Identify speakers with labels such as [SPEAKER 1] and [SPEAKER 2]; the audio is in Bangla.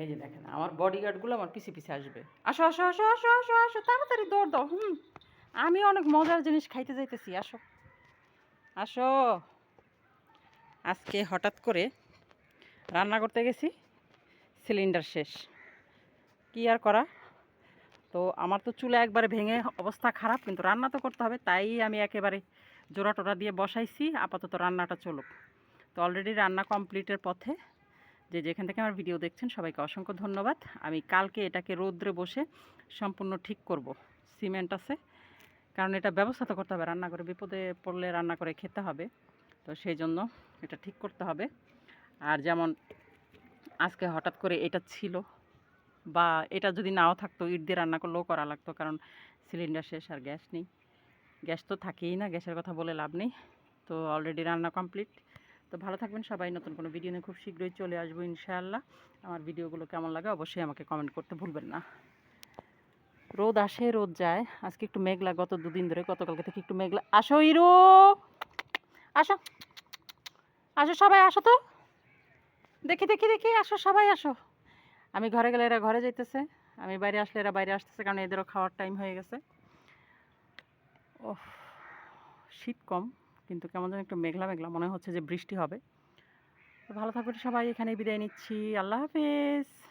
[SPEAKER 1] এই যে দেখেন, আমার বডিগার্ডগুলো আমার পিছে পিছে আসবে। আসো আসো আসো আসো আসো আসো, তাড়াতাড়ি দৌড় দাও, হুম। আমি অনেক মজার জিনিস খাইতে যাইতেছি, আসো। আসো। আজকে হঠাৎ করে রান্না করতে গেছি সিলিন্ডার শেষ। কি আর করা? তো আমার তো চুলা একবারে ভেঙে অবস্থা খারাপ, কিন্তু রান্না তো করতে হবে, তাই আমি একেবারে জোড়া টোরা দিয়ে বসাইছি, আপাতত রান্নাটা চলুক। তো অলরেডি রান্না কমপ্লিটের পথে যে যেখান থেকে আমার ভিডিও দেখছেন, সবাইকে অসংখ্য ধন্যবাদ। আমি কালকে এটাকে রৌদ্রে বসে সম্পূর্ণ ঠিক করব, সিমেন্ট আছে। কারণ এটা ব্যবস্থা তো করতে হবে, রান্না করে, বিপদে পড়লে রান্না করে খেতে হবে। তো সেই জন্য এটা ঠিক করতে হবে। আর যেমন আজকে হঠাৎ করে এটা ছিল বা এটা যদি নাও থাকতো, ইট দিয়ে রান্না করলেও করা লাগতো, কারণ সিলিন্ডার শেষ আর গ্যাস নেই। গ্যাস তো থাকেই না, গ্যাসের কথা বলে লাভ নেই। তো অলরেডি রান্না কমপ্লিট তো ভালো থাকবেন সবাই, নতুন কোনো ভিডিও নিয়ে খুব শীঘ্রই চলে আসব ইনশাআল্লাহ। আমার ভিডিওগুলো কেমন লাগে অবশ্যই আমাকে কমেন্ট করতে ভুলবেন না। রোদ আসে, রোদ যায়। আজকে একটু মেঘলা, গত দুদিন ধরে, গতকালকে থেকে একটু মেঘলা। আসো ইরো! আসো! আসো সবাই, আসো তো! দেখি দেখি দেখি, আসো সবাই, আসো। আমি ঘরে গেলে এরা ঘরে যাইতেছে। আমি বাইরে আসলে এরা বাইরে আসতেছে কারণ এদেরও খাওয়ার টাইম হয়ে গেছে। ও শীত কম। কিন্তু কেমন যেন একটু মেঘলা মেঘলা মনে হচ্ছে যে বৃষ্টি হবে। ভালো থাকবেন সবাই, এখানেই বিদায় নিচ্ছি। আল্লাহ হাফেজ।